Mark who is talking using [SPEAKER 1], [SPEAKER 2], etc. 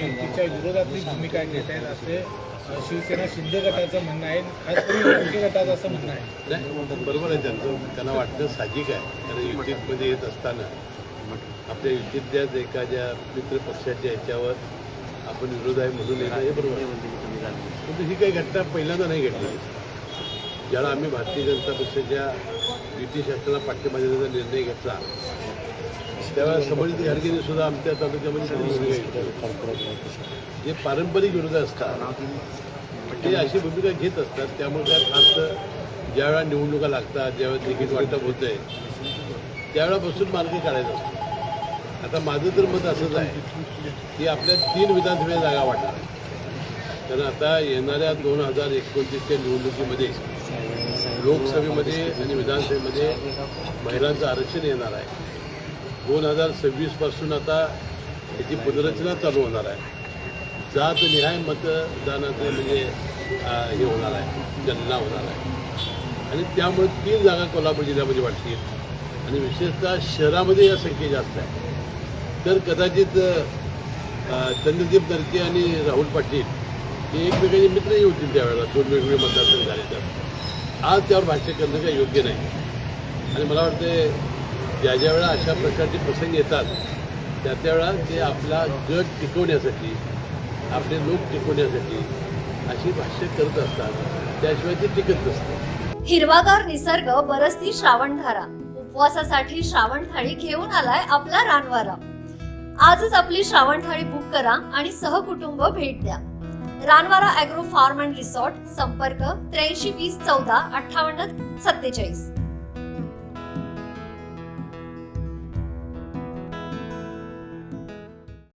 [SPEAKER 1] तिच्या विरोधातली भूमिका घेत आहेत असे शिवसेना शिंदे गटाचं म्हणणं आहे. खास करून गटाचं असं म्हणणं आहे.
[SPEAKER 2] बरोबर आहे त्यांचं. त्यांना वाटतं साहजिक आहे. कारण युतीमध्ये येत असताना आपल्या युतीतल्याच एखाद्या मित्र पक्षाच्या याच्यावर आपण विरोध आहे म्हणून येणं हे बरोबर आहे. परंतु ही काही घटना पहिल्यांदा नाही घडली. ज्याला आम्ही भारतीय जनता पक्षाच्या युती शासनाला पाठिंबा देण्याचा निर्णय घेतला त्यावेळेला संबंधित गाडगेने सुद्धा आमच्या तालुक्यामध्ये जे पारंपरिक विरोध असतात ते अशी भूमिका घेत असतात त्यामुळे काय फारसं ज्यावेळा निवडणुका लागतात ज्यावेळेस तिकीट वाटप होत आहे त्यावेळापासून मार्ग काढायचा असतो. आता माझं तर मत असंच आहे की आपल्या तीन विधानसभा जागा वाटणार आहे. कारण आता येणाऱ्या दोन हजार एकोणतीसच्या निवडणुकीमध्ये लोकसभेमध्ये आणि विधानसभेमध्ये महिलांचं आरक्षण येणार आहे. दोन हजार सव्वीसपासून आता याची पुनर्रचना चालू होणार आहे. जात निहाय मतदानाचं म्हणजे हे होणार आहे गणना होणार आहे. आणि त्यामुळे तीन जागा कोल्हापूर जिल्ह्यामध्ये वाटतील आणि विशेषतः शहरामध्ये या संख्या जास्त आहे. तर कदाचित चंद्रदीप नरके आणि राहुल पाटील हे एकमेकांचे मित्रही होतील त्यावेळेला. दोन वेगवेगळे मतदारसंघ झाले तर. आज त्यावर भाष्य करणं काही योग्य नाही. आणि मला वाटते ज्या ज्या वेळा अशा प्रकारचे प्रसंग येतात त्या त्यावेळा ते आपला गट टिकवण्यासाठी आपले लोक टिकवण्यासाठी अशी भाष्य करत असतात. त्याशिवाय ते टिकत नसतात
[SPEAKER 3] हिरवागार निसर्ग बरसती श्रावणधारा. उपवासासाठी श्रावण थाळी घेऊन आलाय आपला रानवारा. आजच आपली श्रावण थाळी बुक करा आणि सहकुटुंब भेट द्या. Ranwara agro farm and resort संपर्क त्र्याऐंशी वीस चौदा अठ्ठावन्न सत्तेचाळीस.